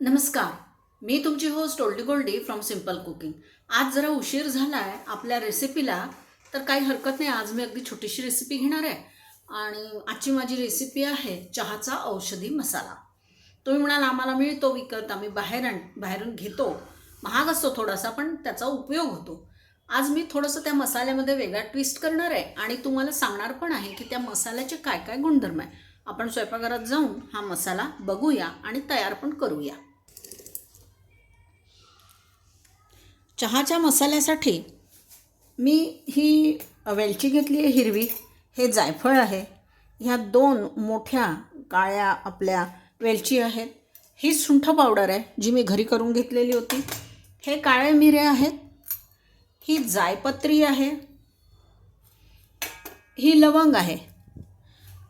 नमस्कार. मी तुमची host Oldie Goldie from simple cooking आज जरा उशीर झाला आहे आपल्या रेसिपीला तर काही हरकत नाही आज मी अगदी छोटीशी रेसिपी घेणार आहे. आणि आजची माझी रेसिपी आहे चहाचा औषधी मसाला. तुम्ही म्हणाल आम्हाला मिळतो विकत आम्ही बाहेर आण बाहेरून घेतो. महाग असतो थोडासा पण त्याचा उपयोग होतो. आज मी थोडंसं त्या मसाल्यामध्ये वेगळा ट्विस्ट करणार आहे आणि तुम्हाला सांगणार पण आहे की त्या मसाल्याचे काय काय गुणधर्म आहे. आपण स्वयंपाकघरात जाऊन हा मसाला बघूया आणि तयार पण करूया. चहाच्या मसाल्यासाठी मी ही वेलची घेतली आहे हिरवी. हे जायफळ आहे. ह्या दोन मोठ्या काळ्या आपल्या वेलची आहेत. ही सुंठ पावडर आहे जी मी घरी करून घेतलेली होती. हे काळे मिरे आहेत. ही जायपत्री आहे. ही लवंग आहे.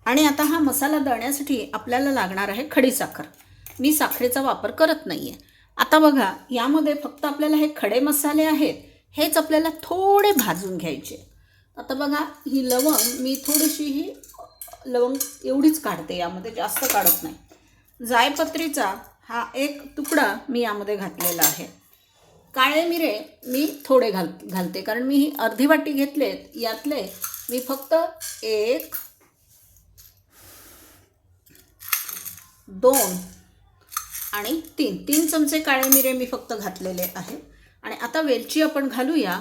आणि आता हा मसाला दळण्यासाठी आपल्याला लागणार आहे खडीसाखर मी साखरेचा वापर करत नाही आहे आता बघा यामध्ये फक्त आपल्याला हे खडे मसाले आहेत हेच आपल्याला थोडे भाजून घ्यायचे. आता बघा ही लवंग मी थोडीशी ही लवंग एवढीच काढते यामध्ये जास्त काढत नाही. जायपत्रीचा हा एक तुकडा मी यामध्ये घातलेला आहे. काळे मिरे मी थोडे घाल घालते कारण मी ही अर्धी वाटी घेतलेत यातले मी फक्त एक दोन आणि तीन तीन चमचे काळे मिरे मी फक्त घातलेले आहे आणि आता वेलची आपण घालूया.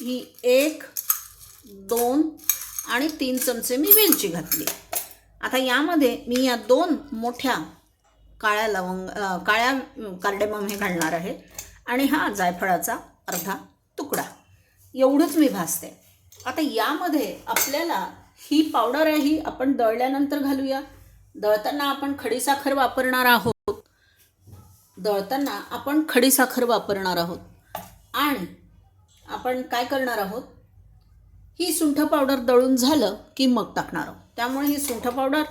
ही एक दोन आणि तीन चमचे मी वेलची घातली. आता यामध्ये मी या दोन मोठ्या काळ्या लवंग काळ्या कार्डेमम हे घालणार आहे. आणि हा जायफळाचा अर्धा तुकडा. एवढंच मी भासते आता यामध्ये आपल्याला ही पावडर आहे ही आपण दळल्यानंतर घालूया. दळताना आपण खडीसाखर वापरणार आहोत. दळताना आपण खडीसाखर वापरणार आहोत. आणि आपण काय करणार आहोत? ही सुंठ पावडर दळून झालं की मग टाकणार आहोत. त्यामुळे ही सुंठ पावडर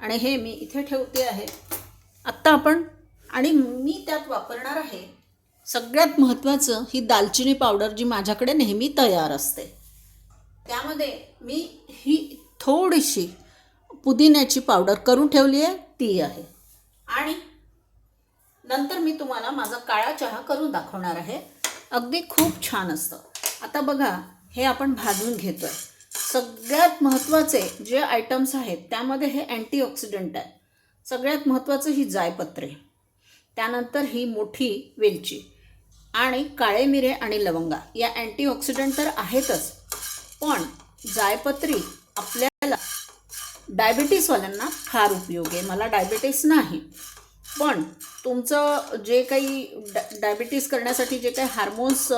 आणि हे मी इथे ठेवते आहे. आत्ता आपण आणि मी त्यात वापरणार आहे सगळ्यात महत्त्वाचं ही दालचिनी पावडर जी माझ्याकडे नेहमी तयार असते. त्यामध्ये मी ही थोडीशी पुदिन्याची पावडर करून ठेवली आहे ती आहे. आणि नंतर मी तुम्हाला माझा काळा चहा करून दाखवणार आहे. अगदी खूप छान असतं. आता बघा हे आपण भाजून घेतो आहे सगळ्यात महत्त्वाचे जे आयटम्स आहेत त्यामध्ये हे अँटीऑक्सिडंट आहे. सगळ्यात महत्त्वाचं ही जायपत्रे. त्यानंतर ही मोठी वेलची आणि काळे मिरे आणि लवंगा. या अँटीऑक्सिडंट तर आहेतच पण जायपत्री आपल्याला डायबिटीसवाल्यांना फार उपयोग आहे. मला डायबिटीस नाही. पण तुमचं जे काही डा डायबिटीस करण्यासाठी जे काही हार्मोन्स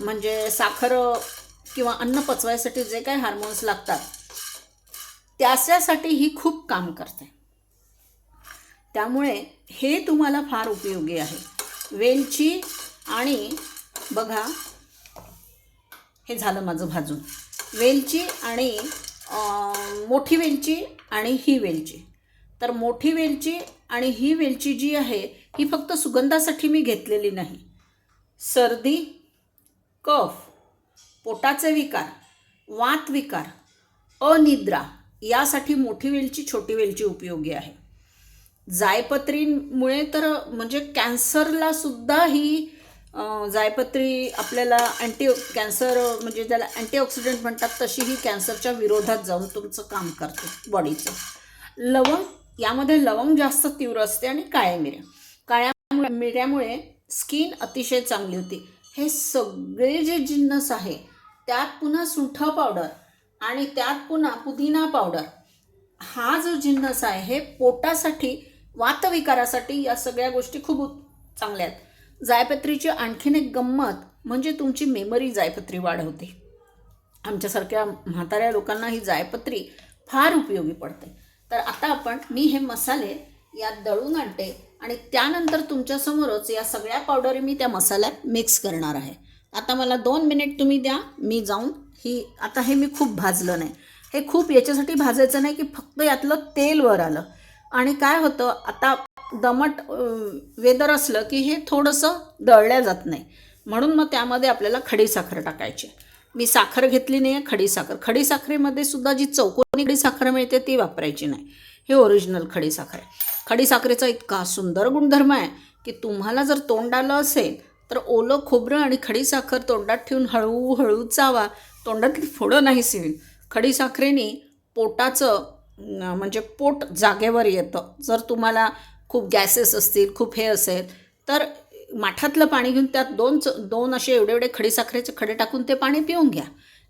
म्हणजे साखर किंवा अन्न पचवायसाठी जे काही हार्मोन्स लागतात त्याच्यासाठी ही खूप काम करते. त्यामुळे हे तुम्हाला फार उपयोगी आहे. वेलची आणि बघा हे झालं माझं भाजून. वेलची आणि मोठी वेलची आणि ही वेलची. तर मोठी वेलची आणि ही वेलची जी आहे ही फक्त सुगंधासाठी मी घेतलेली नाही. सर्दी कफ पोटाचे विकार वात विकार अनिद्रा यासाठी मोठी वेलची छोटी वेलची उपयोगी आहे. जायपत्रीमुळे तर म्हणजे कॅन्सरला सुद्धा ही जायपत्री आपल्याला अँटी कॅन्सर म्हणजे ज्याला अँटीऑक्सिडंट म्हणतात तशी ही कॅन्सरच्या विरोधात जाऊन तुमचं काम करते बॉडीचं. लवंग यामध्ये लवंग जास्त तीव्र असते आणि काळ्या मिऱ्या. काळ्या मिऱ्यामुळे स्किन अतिशय चांगली होती. हे सगळे जे जिन्नस आहे त्यात पुन्हा सुंठ पावडर आणि त्यात पुन्हा पुदिना पावडर हा जो जिन्नस आहे हे पोटासाठी वातविकारासाठी या सगळ्या गोष्टी खूप चांगल्या आहेत. जायपत्रीची आणखीन एक गंमत म्हणजे तुमची मेमरी जायपत्री वाढवते. आमच्यासारख्या म्हाताऱ्या लोकांना ही जायपत्री फार उपयोगी पडते. तर आता आपण मी हे मसाले यात दळून आणते आणि त्यानंतर तुमच्यासमोरच या सगळ्या पावडरी मी त्या मसाल्यात मिक्स करणार आहे. आता मला दोन मिनिट तुम्ही द्या मी जाऊन ही आता हे मी खूप भाजलं नाही. हे खूप याच्यासाठी भाजायचं नाही की फक्त यातलं तेल वर आलं. आणि काय होतं आता दमट वेदर असलं की हे थोडंसं दळल्या जात नाही. म्हणून मग त्यामध्ये आपल्याला खडीसाखर टाकायची. मी साखर घेतली नाही आहे खडीसाखर खडीसाखरेमध्ये सुद्धा जी चौकोनी खडीसाखर मिळते ती वापरायची नाही. हे ओरिजिनल खडीसाखर आहे. खडीसाखरेचा इतका सुंदर गुणधर्म आहे की तुम्हाला जर तोंड आलं असेल तर ओलं खोबरं आणि खडीसाखर तोंडात ठेवून हळूहळू चावा. तोंडातली फोडं नाही होईल खडीसाखरेने पोटाचं म्हणजे पोट जागेवर येतं. जर तुम्हाला खूप गॅसेस असतील खूप हे असेल तर माठातलं पाणी घेऊन त्यात दोन च दोन असे एवढे एवढे खडीसाखरेचे खडे टाकून ते पाणी पिऊन घ्या.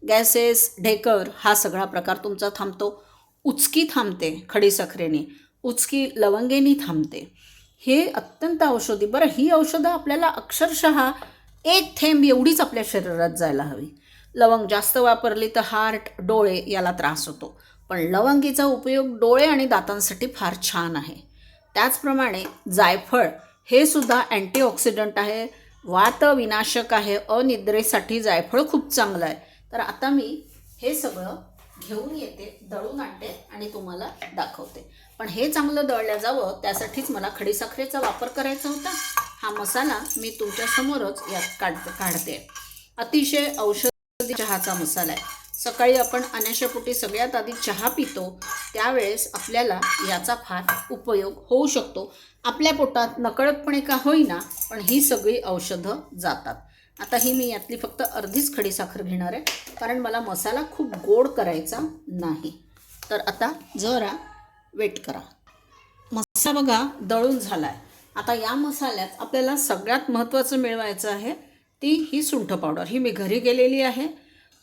गॅसेस ढेकर हा सगळा प्रकार तुमचा थांबतो. उचकी थांबते खडीसाखरेने उचकी लवंगेनी थांबते. हे अत्यंत औषधी. बरं ही औषधं आपल्याला अक्षरशः एक थेंब एवढीच आपल्या शरीरात जायला हवी. लवंग जास्त वापरली तर हार्ट डोळे याला त्रास होतो. पण लवंगीचा उपयोग डोळे आणि दातांसाठी फार छान आहे. त्याचप्रमाणे जायफळ. हे सुद्धा अँटीऑक्सिडंट आहे. वातविनाशक आहे. अनिद्रेसाठी जायफळ खूप चांगलं आहे. तर आता मी हे सगळं घेऊन येते दळून आणते आणि तुम्हाला दाखवते. पण हे चांगलं दळलं जावं त्यासाठीच मला खडीसाखरेचा वापर करायचा होता. हा मसाला मी तुमच्यासमोरच यात काढ काढते. अतिशय औषधी चहाचा मसाला आहे. सकाळी आपण अनाशापोटी सगळ्यात आधी चहा पितो. त्यावेळेस आपल्याला याचा फार उपयोग होऊ शकतो. आपल्या पोटात नकळतपणे का होईना पण ही सगळी औषधं जातात. आता ही मी यातली फक्त अर्धीच खडीसाखर घेणार आहे कारण मला मसाला खूप गोड करायचा नाही. तर आता जरा वेट करा. मसाला बघा दळून झाला आहे आता या मसाल्यात आपल्याला सगळ्यात महत्त्वाचं मिळवायचं आहे ती ही सुंठ पावडर. ही मी घरी गेलेली आहे.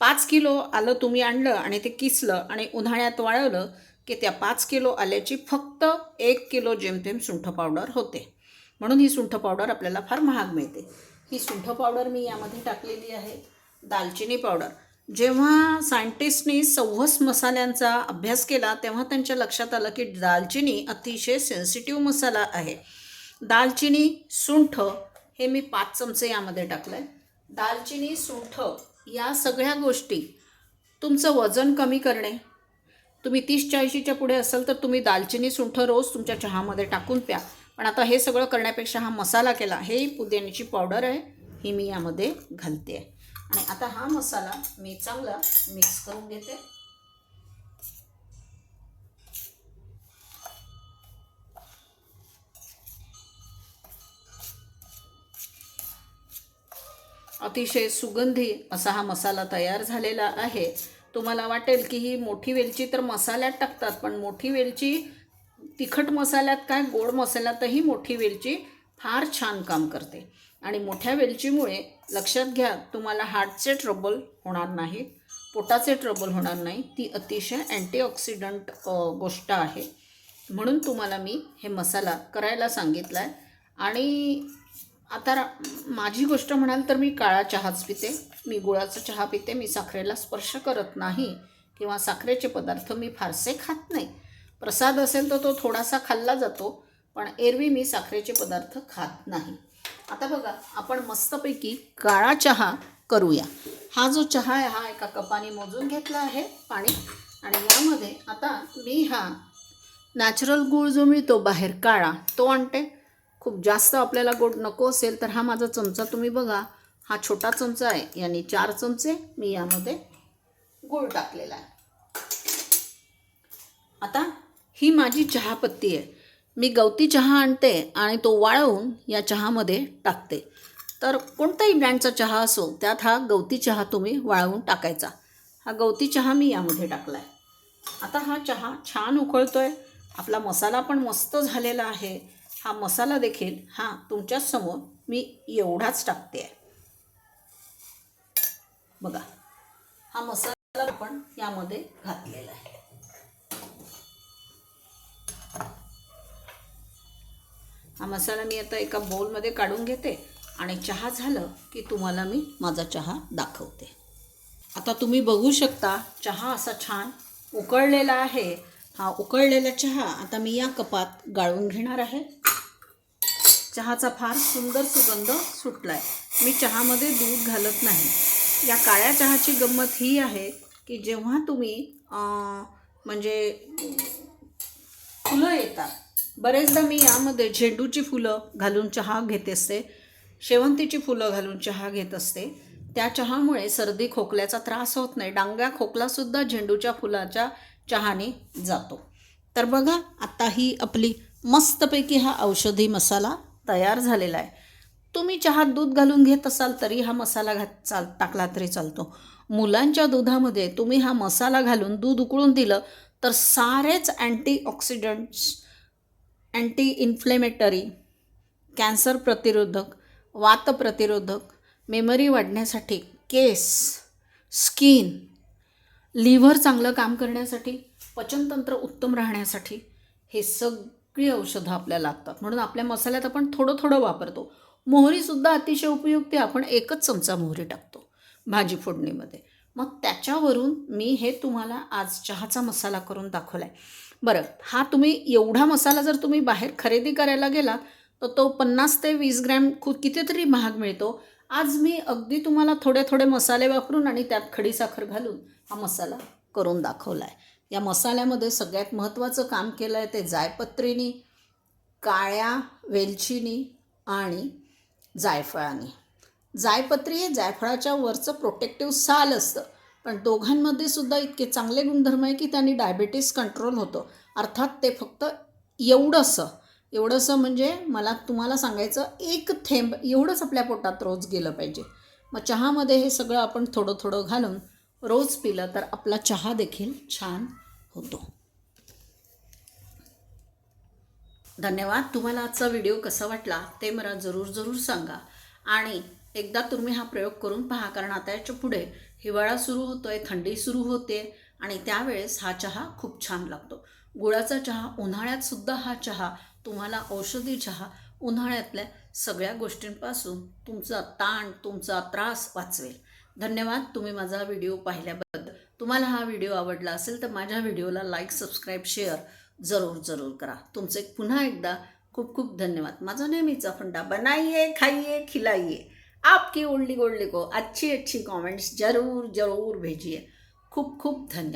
पाच किलो आलं तुम्ही आणलं आणि ते किसलं आणि उन्हाळ्यात वाळवलं की त्या पाच किलो आल्याची फक्त एक किलो जेमतेम सुंठ पावडर होते. म्हणून ही सुंठ पावडर आपल्याला फार महाग मिळते. ही सुंठ पावडर मी यामध्ये टाकलेली आहे. दालचिनी पावडर. जेव्हा सायंटिस्टनी सव्वस मसाल्यांचा अभ्यास केला तेव्हा त्यांच्या लक्षात आलं की दालचिनी अतिशय सेन्सिटिव्ह मसाला आहे. दालचिनी सुंठ हे मी पाच चमचे यामध्ये टाकलं आहे दालचिनी सुंठ या सगळ्या गोष्टी तुमचं वजन कमी करणे तुम्ही तीस चाळीशीच्या पुढे असाल तर तुम्ही दालचिनी सुंठ रोज तुमच्या चहामध्ये टाकून प्या. पण आता हे सगळं करण्यापेक्षा हा मसाला केला हे पुदिन्याची पावडर आहे ही मी यामध्ये घालते. आहे आणि आता हा मसाला मी चांगला मिक्स करून घेते. अतिशय सुगंधी असा हा मसाला तयार झालेला आहे. तुम्हाला वाटेल की ही मोठी वेलची तर मसाल्यात टाकतात पण मोठी वेलची तिखट मसाल्यात काय गोड मसाल्यातही मोठी वेलची फार छान काम करते. आणि मोठ्या वेलचीमुळे लक्षात घ्या तुम्हाला हार्टचे ट्रबल होणार नाहीत पोटाचे ट्रबल होणार नाही ती अतिशय अँटीऑक्सिडंट गोष्ट आहे. म्हणून तुम्हाला मी हे मसाला करायला सांगितला आहे आणि आता रा- माझी गोष्ट म्हणाल तर मी काळा चहाच पिते. मी गुळाचा चहा पिते. मी साखरेला स्पर्श करत नाही किंवा साखरेचे पदार्थ मी फारसे खात नाही. प्रसाद असेल तर तो थोडासा खाल्ला जातो पण एरवी मी साखरेचे पदार्थ खात नाही. आता बघा आपण मस्तपैकी काळा चहा करूया. हा जो चहा आहे हा एका कपाने मोजून घेतला आहे पाणी. आणि यामध्ये आता मी हा नॅचरल गूळ जो मिळतो बाहेर काळा तो आणते. खूप जास्त आपल्याला गोड नको असेल तर हा माझा चमचा तुम्ही बघा. हा छोटा चमचा आहे याने चार चमचे मी यामध्ये गूळ टाकलेला आहे. आता ही माझी चहापत्ती आहे. मी गवती चहा आणते आणि तो वाळवून या चहामध्ये टाकते. तर कोणताही ब्रँडचा चहा असो त्यात हा गवती चहा तुम्ही वाळवून टाकायचा. हा गवती चहा मी यामध्ये टाकला आहे आता हा चहा छान उकळतो आहे आपला मसाला पण मस्त झालेला आहे. हा मसाला देखील हा तुमच्यासमोर मी एवढाच टाकते. आहे बघा हा मसाला आपण यामध्ये घातलेला आहे. हा मसाला मी आता एका बोलमध्ये काढून घेते आणि चहा झालं की तुम्हाला मी माझा चहा दाखवते. आता तुम्ही बघू शकता चहा असा छान उकळलेला आहे हा उकळलेला चहा आता मी या कपात गाळून घेणार आहे. चहाचा फार सुंदर सुगंध सुटला आहे मी चहामध्ये दूध घालत नाही. या काळ्या चहाची गंमत ही आहे की जेव्हा तुम्ही म्हणजे फुलं येतात बरेचदा मी यामध्ये झेंडूची फुलं घालून चहा घेत असते शेवंतीची फुलं घालून चहा घेत असते. त्या चहामुळे सर्दी खोकल्याचा त्रास होत नाही. डांग्या खोकलासुद्धा झेंडूच्या फुलाच्या चहाने जातो. तर बघा आता ही आपली मस्तपैकी हा औषधी मसाला तयार झालेला आहे. तुम्ही चहात दूध घालून घेत असाल तरी हा मसाला घात चाल टाकला तरी चालतो. मुलांच्या दुधामध्ये तुम्ही हा मसाला घालून दूध उकळून दिलं तर सारेच अँटीऑक्सिडंट्स अँटी इन्फ्लेमेटरी कॅन्सर प्रतिरोधक वात प्रतिरोधक मेमरी वाढण्यासाठी केस स्किन लिव्हर चांगलं काम करण्यासाठी पचनतंत्र उत्तम राहण्यासाठी हे सगळी औषधं आपल्याला लागतात. म्हणून आपल्या मसाल्यात आपण थोडं थोडं वापरतो. मोहरीसुद्धा अतिशय उपयुक्त आहे. आपण एकच चमचा मोहरी टाकतो भाजी फोडणीमध्ये. मग त्याच्यावरून मी हे तुम्हाला आज चहाचा मसाला करून दाखवला आहे बरं हा तुम्ही एवढा मसाला जर तुम्ही बाहेर खरेदी करायला गेला तर तो पन्नास ते वीस ग्रॅम खूप कितीतरी महाग मिळतो. आज मी अगदी तुम्हाला थोडे थोडे मसाले वापरून आणि त्यात खडीसाखर घालून हा मसाला करून दाखवला आहे या मसाल्यामध्ये सगळ्यात महत्त्वाचं काम केलं आहे ते जायपत्रीनी काळ्या वेलचीनी आणि जायफळाने. जायपत्री हे जायफळाच्या वरचं प्रोटेक्टिव्ह साल असतं पण दोघांमध्ये सुद्धा इतके चांगले गुणधर्म आहे की त्यांनी डायबिटीस कंट्रोल होतं. अर्थात ते फक्त एवढंसं एवढंसं म्हणजे मला तुम्हाला सांगायचं एक थेंब एवढंच आपल्या पोटात रोज गेलं पाहिजे. मग चहामध्ये हे सगळं आपण थोडं थोडं घालून रोज पिलं तर आपला चहा देखील छान होतो. धन्यवाद. तुम्हाला आजचा व्हिडिओ कसा वाटला ते मला जरूर जरूर सांगा. आणि एकदा तुम्ही हा प्रयोग करून पहा कारण आता याच्यापुढे हिवाळा सुरू होतो आहे थंडी सुरू होते आणि त्यावेळेस हा चहा खूप छान लागतो. गुळाचा चहा उन्हाळ्यात सुद्धा हा चहा तुम्हाला औषधी चहा उन्हाळ्यातल्या सगळ्या गोष्टींपासून तुमचा ताण तुमचा त्रास वाचवेल. धन्यवाद. तुम्ही माझा व्हिडिओ पाहिल्याबद्दल. तुम्हाला हा व्हिडिओ आवडला असेल तर माझ्या व्हिडिओला लाईक सबस्क्राईब शेअर जरूर जरूर करा. तुमचे पुन्हा एकदा खूप खूप धन्यवाद. माझा नेहमीचा फंडा बनाइए खाइए खिलाइए. आपकी ओल्डी गोल्डी को अच्छी अच्छी कमेंट्स जरूर जरूर भेजिए. खूप खूप धन्यवाद.